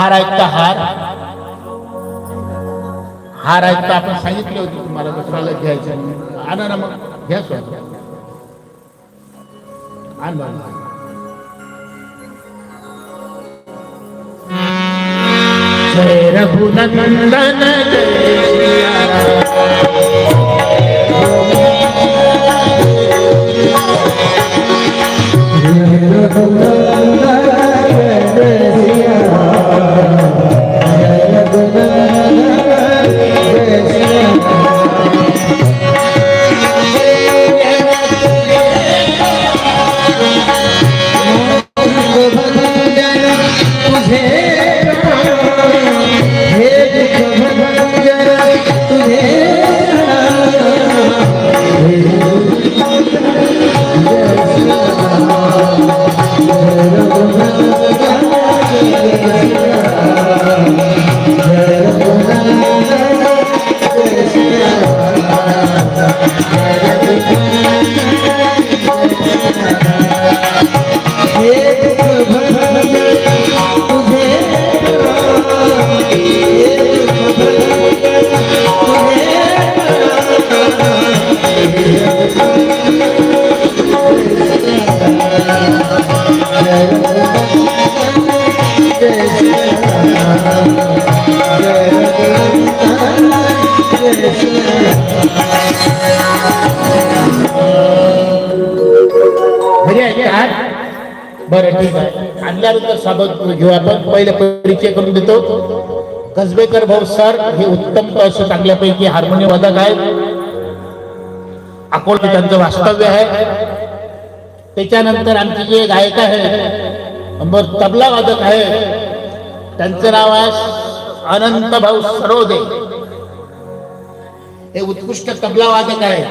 हार ऐकता हार हार ऐकता आपण सांगितले होते तुम्हाला दुसऱ्याला घ्यायचं म्हणून. आणा ना मग घ्या स्वतः आण बाळा. जय रघुनंदन जय सिया बरं ठीक आहे. आणल्यानंतर स्वागत घेऊ आपण. पहिले परिचय करून देतो. कसबेकर भाऊ सर हे उत्तम असे चांगल्यापैकी हार्मोनियम वादक आहेत. अकोला त्यांचं वास्तव्य आहे. त्याच्यानंतर आमचे जे गायक आहे बर तबला वादक आहे त्यांचं नाव आहे अनंत भाऊ सरोदे. हे उत्कृष्ट तबला वादक आहे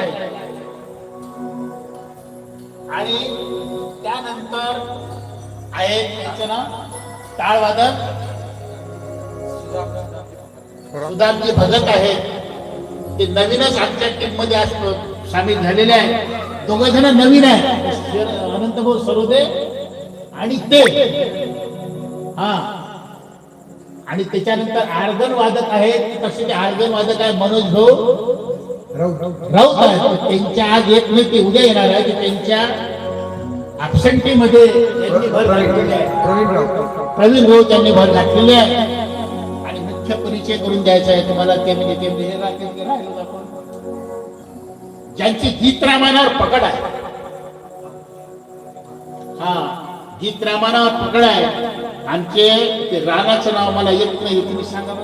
आणि त्यानंतर आहे त्याचं नाव टाळवादक सुदामजी भगत आहेत ते नवीनच आमच्या टीममध्ये आज सामील झालेले आहे दोघ जण नवीन आहे अनंत भाऊ सरोदे आणि ते. हा. आणि त्याच्यानंतर आर्गन वादक आहेत तसे ते आर्गन वादक आहे मनोज भाऊ. राऊत. आहेत. त्यांच्या आज येत नाही ते उद्या येणार आहे त्यांच्या absentee मध्ये त्यांनी भर घातलेली आहे. प्रवीण भाऊ त्यांनी भर घातलेली आहे. आणि मुख्य परिचय करून द्यायचा आहे तुम्हाला ते म्हणजे ते आपण. ज्यांची गीत रामायणावर पकड आहे. हा गीत रामायणावर पकड आहे. आमचे ते रानाचं नाव मला येत नाही तुम्ही सांगा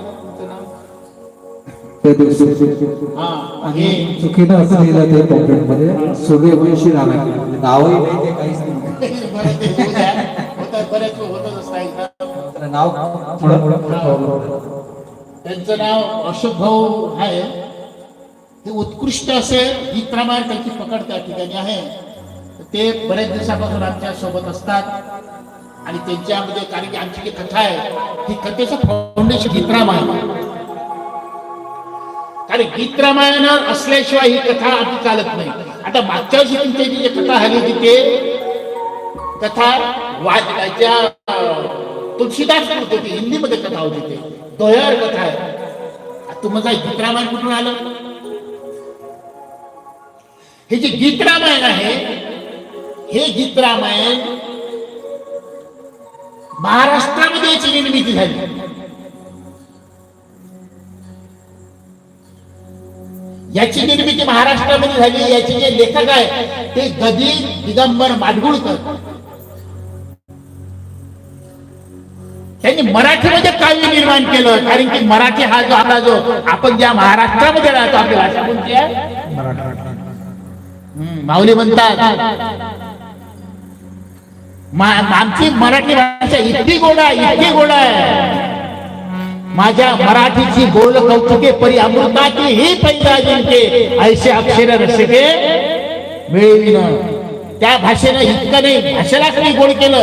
हा आणि चुकीनं असं लिहिलं ते पॉम्पलेटमध्ये सूर्यवंशी राणा नावही नाही ते काहीच नाही. ते. त्याला नाव थोडं थोडं प्रॉब्लेम त्यांचं नाव अशोक भाऊ आहे. ते उत्कृष्ट असे गीत रामायण त्यांची पकड त्या ठिकाणी आहे. ते बरेच दिवसापासून आमच्यासोबत असतात. आणि त्यांच्यामध्ये कारण की आमची जी कथा आहे ही कथेचं फाउंडेशन गीत रामायण आणि गीत रामायण असल्याशिवाय ही कथा आधी चालत नाही. आता मागच्या वर्षी तुमची जी कथा झाली तिथे कथा वाचण्याच्या तुलसीदास करत होती हिंदीमध्ये कथा होती ते. दोयर कथा आहे. तुम्हाला गीत रामायण कुठून आलं? हे जे गीत रामायण आहे हे गीत रामायण महाराष्ट्रामध्ये याची निर्मिती झाली. याची निर्मिती महाराष्ट्रामध्ये झाली याचे जे लेखक आहे ते गदी दिगंबर माडगुळकर. त्यांनी मराठीमध्ये काव्य निर्माण केलं कारण की मराठी हा जो आपला जो आपण ज्या महाराष्ट्रामध्ये राहतो आपली भाषा कोणती आहे? माऊली म्हणतात. आमची मराठी भाषा इतकी गोड आहे इतकी गोड आहे. माझ्या मराठीची बोल कौतुके परी अमृताची ही पैदा जिंके. ऐसे अक्षर रसिके मिळविन त्या भाषेनं इतकं नाही भाषेलाच नाही गोड केलं.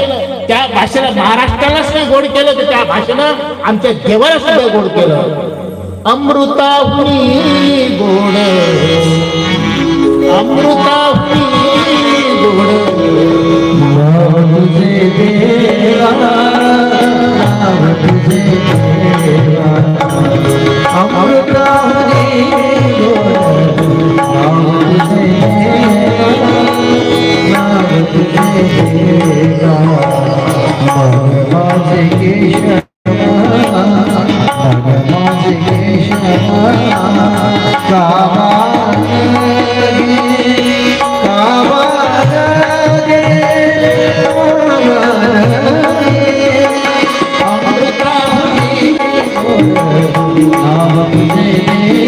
त्या भाषेला महाराष्ट्रालाच नाही गोड केलं तर त्या भाषेनं आमच्या देवाला सुद्धा गोड केलं. अमृताहुनी गोड. अमृताहुनी गोड. আমরা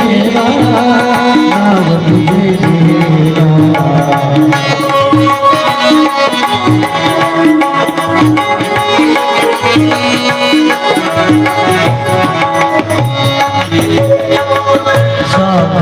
देवा नाव तुझे सात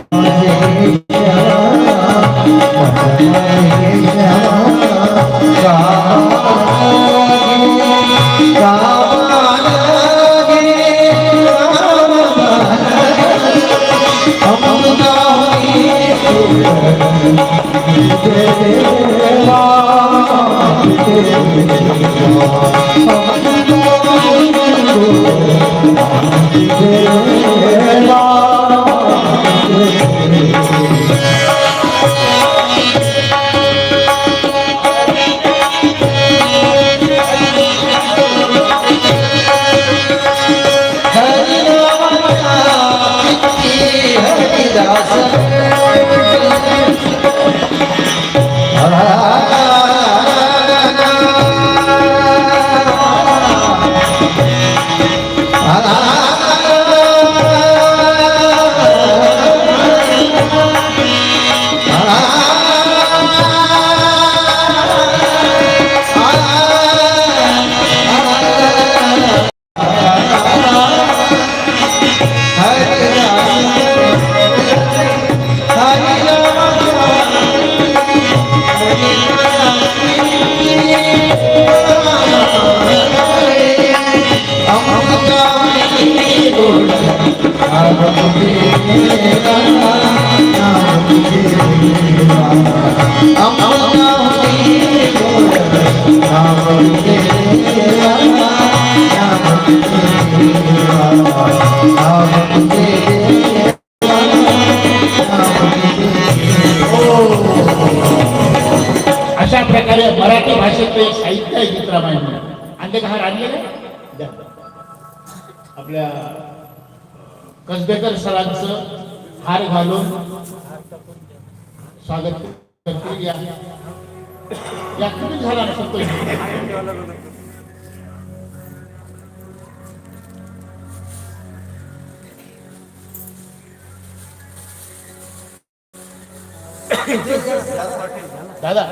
अशा प्रकारे मराठी भाषेचं एक साहित्य आहे गीतरामायण आणि ते का हार आणलेलं आहे? द्या. आपल्या कसबेकर सरांचं हार घालून स्वागत करतील या. या किती झाला दादा.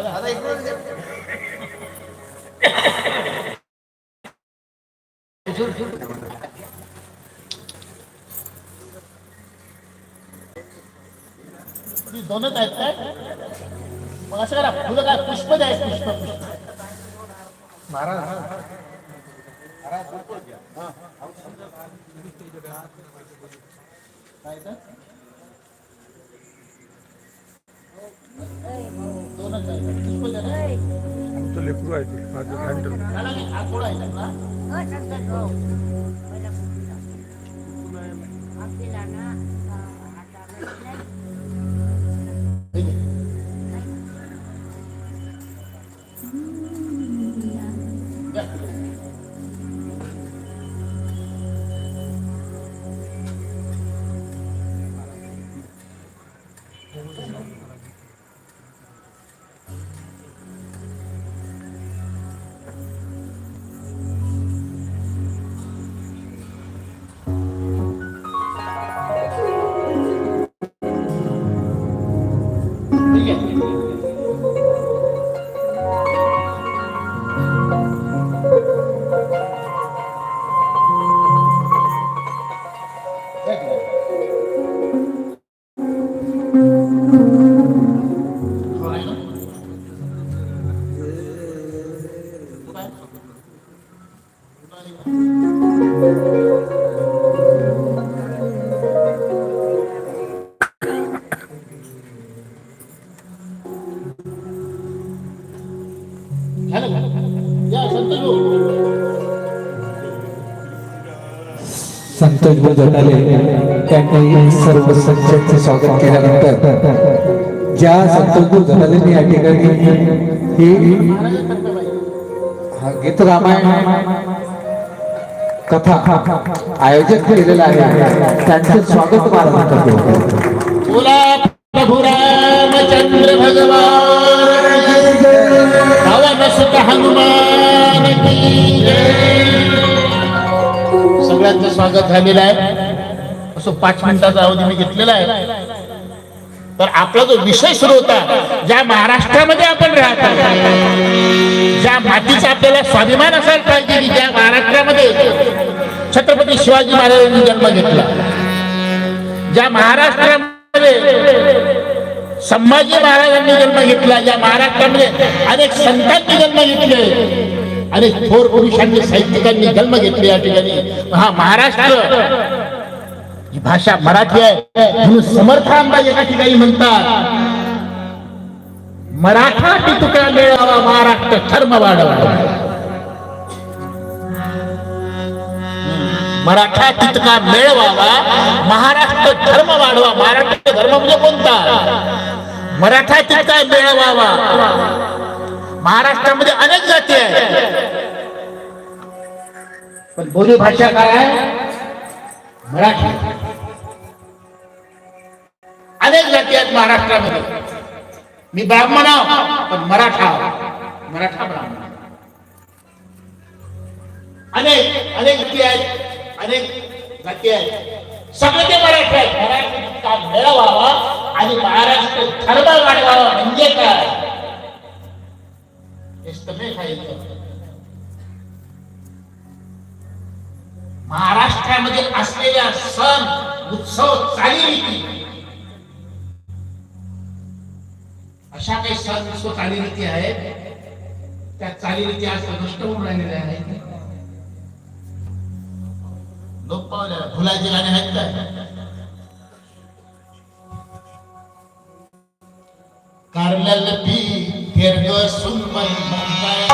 ती दोनच आहेत काय? मग असं करा फुलं काय पुष्प द्या पुष्प पुष्प. काय तर? दोनच आहेत. पुष्प द्या ना. आमचं लेकरू आहे ते माझं हँडल हा थोडा आहे ना द्या. झालं संतोष भाऊ त्यांनी सर्व संचांचे स्वागत केल्यानंतर ज्या संतोष भाऊ या ठिकाणी हे गीत रामायण कथा आयोजक केलेलं आहे. त्यांचं स्वागत महाराज करतो. स्वागत झालेलं आहे. असं पाच मिनिटाचा अवधी मी घेतलेला आहे. तर आपला जो विषय सुरू होता ज्या महाराष्ट्रामध्ये आपण राहतो ज्या मातीचा आपल्याला स्वाभिमान असायला पाहिजे की ज्या महाराष्ट्रामध्ये छत्रपती शिवाजी महाराजांनी जन्म घेतला. ज्या महाराष्ट्रामध्ये संभाजी महाराजांनी जन्म घेतला ज्या महाराष्ट्रामध्ये अनेक संतांनी जन्म घेतले अनेक थोर पुरुषांनी साहित्यिकांनी जन्म घेतले या ठिकाणी. हा महाराष्ट्र. ही भाषा मराठी आहे. म्हणून समर्थ आंबा एका ठिकाणी म्हणतात मराठा टितुका मिळावा महाराष्ट्र धर्म वाढवा. मराठा तितका मिळवावा महाराष्ट्र धर्म वाढवा. महाराष्ट्र धर्म म्हणजे कोणता? मराठा तितका मिळवावा. महाराष्ट्रामध्ये अनेक जाती आहेत. पण बोली भाषा काय आहे? मराठी. अनेक जाती आहेत महाराष्ट्रामध्ये. मी ब्राह्मण आहो, पण मराठा मराठा ब्राह्मण. अनेक अनेक जाती आहेत अनेक जाती आहेत. सगळे ते मराठी आहेत. मराठीचा मेळवावा आणि महाराष्ट्र धर्म वाढवावा म्हणजे काय? तर मी सांगितलं. महाराष्ट्रामध्ये असलेल्या सण उत्सव चालीरीती. अशा काही सण उत्सव चालीरीती आहेत. त्या चालीरीती आज नष्ट होऊन राहिलेल्या आहेत. लोक पावल्या फुलाची गाणे आहेत काय? कारल्याला पी फेरग Bye.